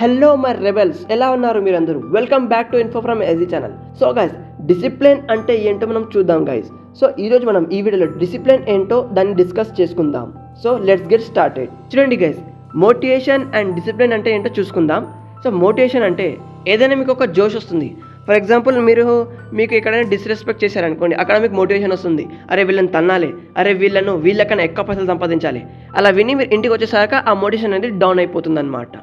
Hello my rebels ఎలా ఉన్నారు మీరందరూ? Welcome back to info from AG channel so guys discipline అంటే ఏంటో మనం చూద్దాం గైస్ సో ఈరోజు మనం ఈ వీడియోలో డిసిప్లిన్ ఏంటో దాన్ని డిస్కస్ చేసుకుందాం. సో లెట్స్ గెట్ స్టార్టెడ్ చూడండి గైస్ మోటివేషన్ అండ్ డిసిప్లిన్ అంటే ఏంటో చూసుకుందాం. సో మోటివేషన్ అంటే ఏదైనా మీకు ఒక జోష్ వస్తుంది. ఫర్ ఎగ్జాంపుల్ మీరు మీకు ఎక్కడైనా డిస్రెస్పెక్ట్ చేశారనుకోండి అక్కడ మీకు మోటివేషన్ వస్తుంది. అరే వీళ్ళని తన్నాలి. అరే వీళ్ళను వీళ్ళకన్నా ఎక్కువ పైసలు సంపాదించాలి. అలా విని మీరు ఇంటికి వచ్చేసాక ఆ మోటివేషన్ అనేది డౌన్ అయిపోతుంది అనమాట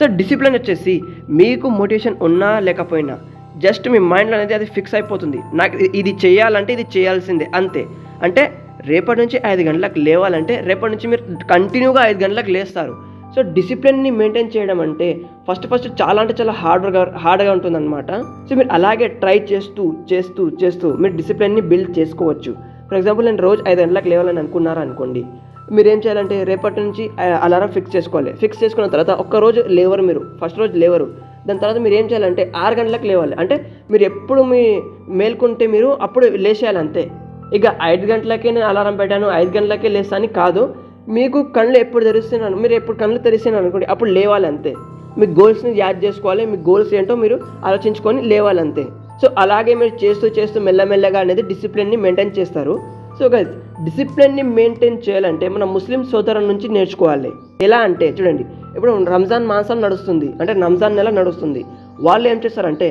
సో డిసిప్లిన్ వచ్చేసి మీకు మోటివేషన్ ఉన్నా లేకపోయినా జస్ట్ మీ మైండ్లో అనేది అది ఫిక్స్ అయిపోతుంది. నాకు ఇది- చేయాలంటే ఇది చేయాల్సిందే అంతే. అంటే రేపటి నుంచి ఐదు గంటలకు లేవాలంటే రేపటి నుంచి మీరు కంటిన్యూగా ఐదు గంటలకు లేస్తారు. సో డిసిప్లిన్ని మెయింటైన్ చేయడం అంటే ఫస్ట్ ఫస్ట్ చాలా అంటే చాలా హార్డ్గా హార్డ్గా ఉంటుందన్నమాట. సో మీరు అలాగే ట్రై చేస్తూ చేస్తూ చేస్తూ మీరు డిసిప్లిన్ని బిల్డ్ చేసుకోవచ్చు. ఫర్ ఎగ్జాంపుల్ నేను రోజు ఐదు గంటలకు లేవాలని అనుకున్నారా అనుకోండి మీరు ఏం చేయాలంటే రేపటి నుంచి అలారం ఫిక్స్ చేసుకోవాలి. ఫిక్స్ చేసుకున్న తర్వాత ఒక్క రోజు లేవరు మీరు. ఫస్ట్ రోజు లేవరు. దాని తర్వాత మీరు ఏం చేయాలంటే ఆరు గంటలకు లేవాలి. అంటే మీరు ఎప్పుడు మీ మేల్కుంటే మీరు అప్పుడు లేచేయాలి అంతే. ఇక ఐదు గంటలకే నేను అలారం పెట్టాను ఐదు గంటలకే లేస్తాను కాదు. మీకు కళ్ళు ఎప్పుడు తెరుస్తున్నాను మీరు ఎప్పుడు కళ్ళు తెరిస్తున్నాను అనుకోండి అప్పుడు లేవాలి అంతే. మీ గోల్స్ని యాడ్ చేసుకోవాలి మీ గోల్స్ ఏంటో మీరు ఆలోచించుకొని లేవాలి అంతే. సో అలాగే మీరు చేస్తూ చేస్తూ మెల్లమెల్లగా అనేది డిసిప్లిన్ని మెయింటైన్ చేస్తారు. సో గైస్ డిసిప్లిన్ని మెయింటైన్ చేయాలంటే మన ముస్లిం సోదరుల నుంచి నేర్చుకోవాలి. ఎలా అంటే చూడండి ఇప్పుడు రంజాన్ మాసం నడుస్తుంది అంటే రంజాన్ నెల నడుస్తుంది. వాళ్ళు ఏం చేస్తారంటే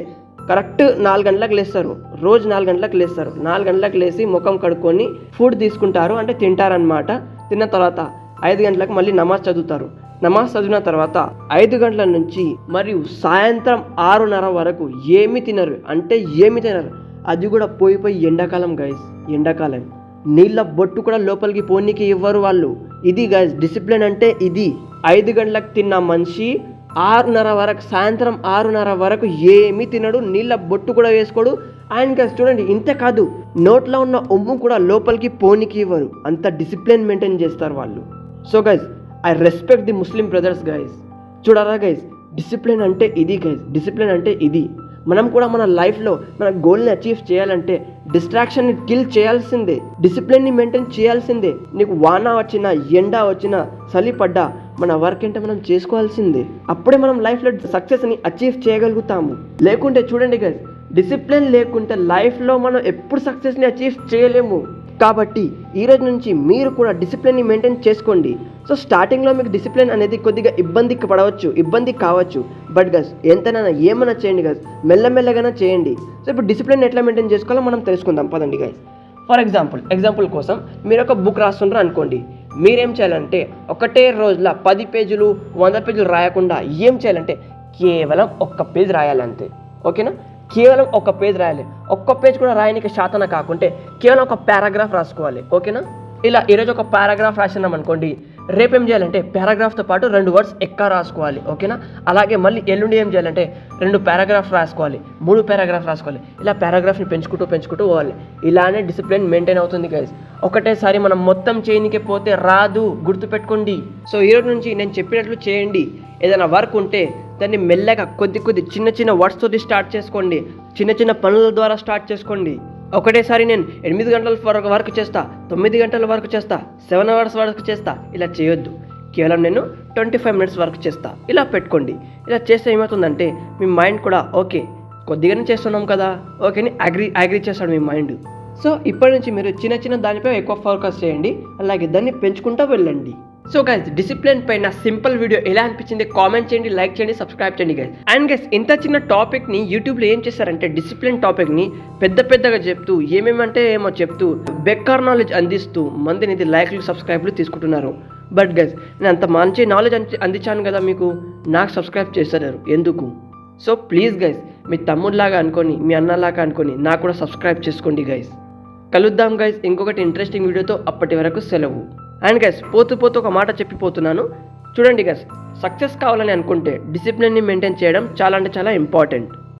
కరెక్ట్ నాలుగు గంటలకు లేస్తారు రోజు నాలుగు గంటలకు లేస్తారు. నాలుగు గంటలకు లేచి ముఖం కడుక్కొని ఫుడ్ తీసుకుంటారు అంటే తింటారనమాట తిన్న తర్వాత ఐదు గంటలకు మళ్ళీ నమాజ్ చదువుతారు. నమాజ్ చదివిన తర్వాత ఐదు గంటల నుంచి మరియు సాయంత్రం ఆరున్నర వరకు ఏమి తినరు అంటే ఏమి తినరు. అది కూడా పోయి పోయి ఎండాకాలం గైస్ ఎండాకాలం. నీళ్ళ బొట్టు కూడా లోపలికి పోనీకి ఇవ్వరు వాళ్ళు. ఇది గైస్ డిసిప్లిన్ అంటే ఇది. ఐదు గంటలకు తిన్న మనిషి ఆరున్నర వరకు సాయంత్రం ఆరున్నర వరకు ఏమీ తినడు నీళ్ళ బొట్టు కూడా వేసుకోడు. అండ్ గైస్ చూడండి ఇంతే కాదు. నోట్లో ఉన్న ఉమ్ము కూడా లోపలికి పోనీకి ఇవ్వరు. అంత డిసిప్లిన్ మెయింటైన్ చేస్తారు వాళ్ళు. So guys I respect the Muslim brothers guys చూడరా గైస్ డిసిప్లిన్ అంటే ఇది గైస్ డిసిప్లిన్ అంటే ఇది. మనం కూడా మన లైఫ్లో మన గోల్ని అచీవ్ చేయాలంటే డిస్ట్రాక్షన్ని కిల్ చేయాల్సిందే డిసిప్లిన్ని మెయింటైన్ చేయాల్సిందే. నీకు వాన వచ్చినా ఎండ వచ్చినా చలి పడ్డా మన వర్క్ ఏంటో మనం చేసుకోవాల్సిందే. అప్పుడే మనం లైఫ్లో సక్సెస్ని అచీవ్ చేయగలుగుతాము. లేకుంటే చూడండి గైస్ డిసిప్లిన్ లేకుంటే లైఫ్లో మనం ఎప్పుడు సక్సెస్ని అచీవ్ చేయలేము. కాబట్టి ఈ రోజు నుంచి మీరు కూడా డిసిప్లిన్ని మెయింటైన్ చేసుకోండి. సో స్టార్టింగ్లో మీకు డిసిప్లిన్ అనేది కొద్దిగా ఇబ్బందికి పడవచ్చు ఇబ్బంది కావచ్చు. బట్ గస్ ఎంతనైనా ఏమైనా చేయండి గస్ మెల్లమెల్లగానే చేయండి. సో ఇప్పుడు డిసిప్లిన్ ఎట్లా మెయింటైన్ చేసుకోవాలో మనం తెలుసుకుందాం. పదండి గైస్ ఫర్ ఎగ్జాంపుల్ ఎగ్జాంపుల్ కోసం మీరు ఒక బుక్ రాస్తుండ్రు అనుకోండి. మీరేం చేయాలంటే ఒకటే రోజుల పది పేజీలు వంద పేజీలు రాయకుండా ఏం చేయాలంటే కేవలం ఒక్క పేజ్ రాయాలంతే. ఓకేనా కేవలం ఒక పేజ్ రాయాలి. ఒక్క పేజ్ కూడా రాయనికి శాతన కాకుంటే కేవలం ఒక పారాగ్రాఫ్ రాసుకోవాలి. ఓకేనా? ఇలా ఈరోజు ఒక పారాగ్రాఫ్ రాసినాం అనుకోండి రేపు ఏం చేయాలంటే పారాగ్రాఫ్తో పాటు రెండు వర్డ్స్ ఎక్క రాసుకోవాలి ఓకేనా? అలాగే మళ్ళీ ఎల్లుండి ఏం చేయాలంటే రెండు పారాగ్రాఫ్ రాసుకోవాలి మూడు పారాగ్రాఫ్ రాసుకోవాలి. ఇలా పారాగ్రాఫ్ని పెంచుకుంటూ పెంచుకుంటూ పోవాలి. ఇలానే డిసిప్లిన్ మెయింటైన్ అవుతుంది గైస్ ఒకటేసారి మనం మొత్తం చేయనికే పోతే రాదు గుర్తుపెట్టుకోండి. సో ఈరోజు నుంచి నేను చెప్పినట్లు చేయండి. ఏదైనా వర్క్ ఉంటే దాన్ని మెల్లగా కొద్ది కొద్ది చిన్న చిన్న వర్డ్స్ స్టార్ట్ చేసుకోండి. చిన్న చిన్న పనుల ద్వారా స్టార్ట్ చేసుకోండి. ఒకటేసారి నేను ఎనిమిది గంటల వరకు వర్క్ చేస్తా తొమ్మిది గంటల వరకు చేస్తా సెవెన్ అవర్స్ వరకు చేస్తా ఇలా చేయొద్దు. కేవలం నేను ట్వంటీ ఫైవ్ మినిట్స్ వర్క్ చేస్తా. ఇలా పెట్టుకోండి. ఇలా చేస్తే ఏమవుతుందంటే మీ మైండ్ కూడా ఓకే కొద్దిగానే చేస్తున్నాం కదా ఓకేని అగ్రి అగ్రి చేస్తాడు మీ మైండ్. సో ఇప్పటి నుంచి మీరు చిన్న చిన్న దానిపై ఎక్కువ ఫోకస్ చేయండి. అలాగే దాన్ని పెంచుకుంటూ వెళ్ళండి. సో గైస్ డిసిప్లిన్ పైన సింపుల్ వీడియో ఎలా అనిపించింది? కామెంట్ చేయండి లైక్ చేయండి సబ్స్క్రైబ్ చేయండి గైస్ అండ్ గైస్ ఇంత చిన్న టాపిక్ని యూట్యూబ్లో ఏం చేస్తారంటే డిసిప్లిన్ టాపిక్ని పెద్ద పెద్దగా చెప్తూ ఏమేమంటే ఏమో చెప్తూ బెక్కర్ నాలెడ్జ్ అందిస్తూ మందిని ఇది లైక్లు సబ్స్క్రైబ్లు తీసుకుంటున్నారు. బట్ గైస్ నేను అంత మంచి నాలెడ్జ్ అందించాను కదా మీకు నాకు సబ్స్క్రైబ్ చేస్తారు ఎందుకు? సో ప్లీజ్ గైస్ మీ తమ్ముడిలాగా అనుకొని మీ అన్నలాగా అనుకొని నాకు కూడా సబ్స్క్రైబ్ చేసుకోండి గైస్ కలుద్దాం గైస్ ఇంకొకటి ఇంట్రెస్టింగ్ వీడియోతో అప్పటి వరకు సెలవు. అండ్ గైస్ పోతూ పోతూ ఒక మాట చెప్పిపోతున్నాను. చూడండి గైస్ సక్సెస్ కావాలని అనుకుంటే డిసిప్లిన్ని మెయింటైన్ చేయడం చాలా అంటే చాలా ఇంపార్టెంట్